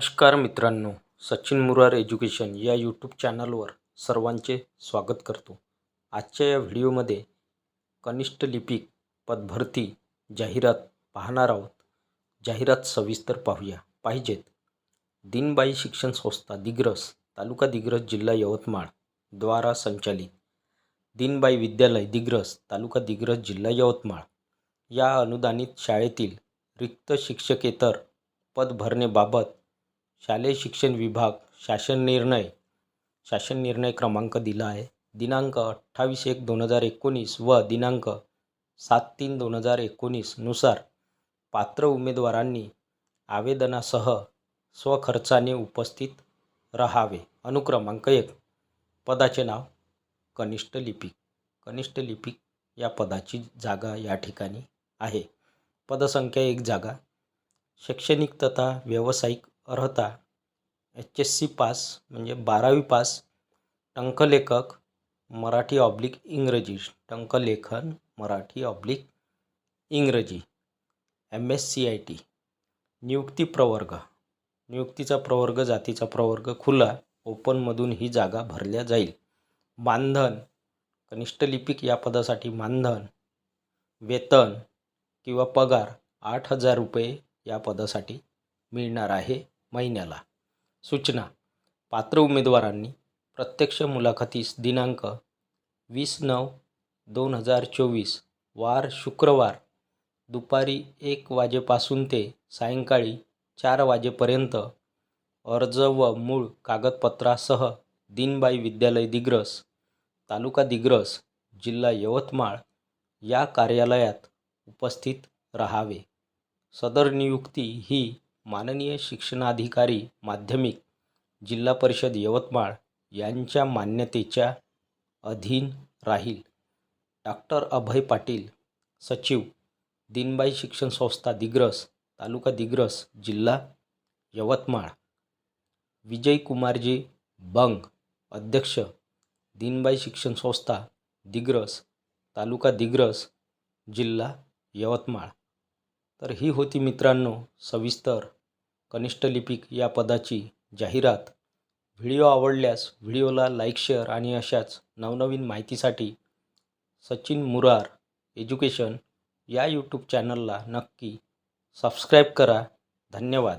नमस्कार मित्रांनो सचिन मुरार एज्युकेशन या यूट्यूब चॅनलवर सर्वांचे स्वागत करतो. आजच्या या व्हिडिओमध्ये कनिष्ठ लिपिक पदभरती जाहिरात पाहणार आहोत. जाहिरात सविस्तर पाहूया. पाहिजेत. दिनबाई शिक्षण संस्था दिग्रस तालुका दिग्रस जिल्हा यवतमाळ द्वारा संचालित. दिनबाई विद्यालय दिग्रस तालुका दिग्रस जिल्हा यवतमाळ. या अनुदानित शाळेतील रिक्त शिक्षकेतर पद भरणेबाबत शालेय शिक्षण विभाग शासन निर्णय शासन निर्णय क्रमांक दिला आहे. दिनांक अठ्ठावीस एक दोन हजार एकोणीस व दिनांक सात तीन दोन हजार एकोणीसनुसार पात्र उमेदवारांनी आवेदनासह स्वखर्चाने उपस्थित राहावे. अनुक्रमांक एक पदाचे नाव कनिष्ठ लिपिक कनिष्ठ लिपिक या पदाची जागा या ठिकाणी आहे. पदसंख्या एक जागा शैक्षणिक तथा व्यावसायिक अर्हता. एच एस सी पास म्हणजे बारावी pass टंकलेखक Marathi oblique Ingraji टंकलेखन Marathi oblique Ingraji M S C I T नियुक्ती प्रवर्ग. नियुक्तीचा प्रवर्ग जातीचा प्रवर्ग खुला ओपनमधून ही जागा भरल्या जाईल. मानधन. कनिष्ठ लिपिक या पदासाठी मानधन. वेतन किंवा पगार आठ हजार रुपये या पदासाठी मिळणार आहे. महिन्याला. सूचना. पात्र उमेदवारांनी प्रत्यक्ष मुलाखतीस दिनांक वीस नऊ दोन हजार चोवीस वार शुक्रवार दुपारी एक वाजेपासून ते सायंकाळी चार वाजेपर्यंत अर्ज व मूळ कागदपत्रासह दिनबाई विद्यालय दिग्रस तालुका दिग्रस जिल्हा यवतमाळ या कार्यालयात उपस्थित राहावे. सदर नियुक्ती ही माननीय शिक्षणाधिकारी माध्यमिक जिल्हा परिषद यवतमाळ यांच्या मान्यतेच्या अधीन राहील. डॉक्टर अभय पाटील सचिव दिनबाई शिक्षण संस्था दिग्रस तालुका दिग्रस जिल्हा यवतमाळ. विजय कुमारजी बंग अध्यक्ष दिनबाई शिक्षण संस्था दिग्रस तालुका दिग्रस जिल्हा यवतमाळ. तर ही होती मित्रांनो सविस्तर कनिष्ठ लिपिक या पदाची जाहिरात. व्हिडिओ आवडल्यास व्हिडिओला लाईक शेअर आणि अशाच नवनवीन माहितीसाठी सचिन मुरार एज्युकेशन या यूट्यूब चॅनलला नक्की सबस्क्राईब करा. धन्यवाद.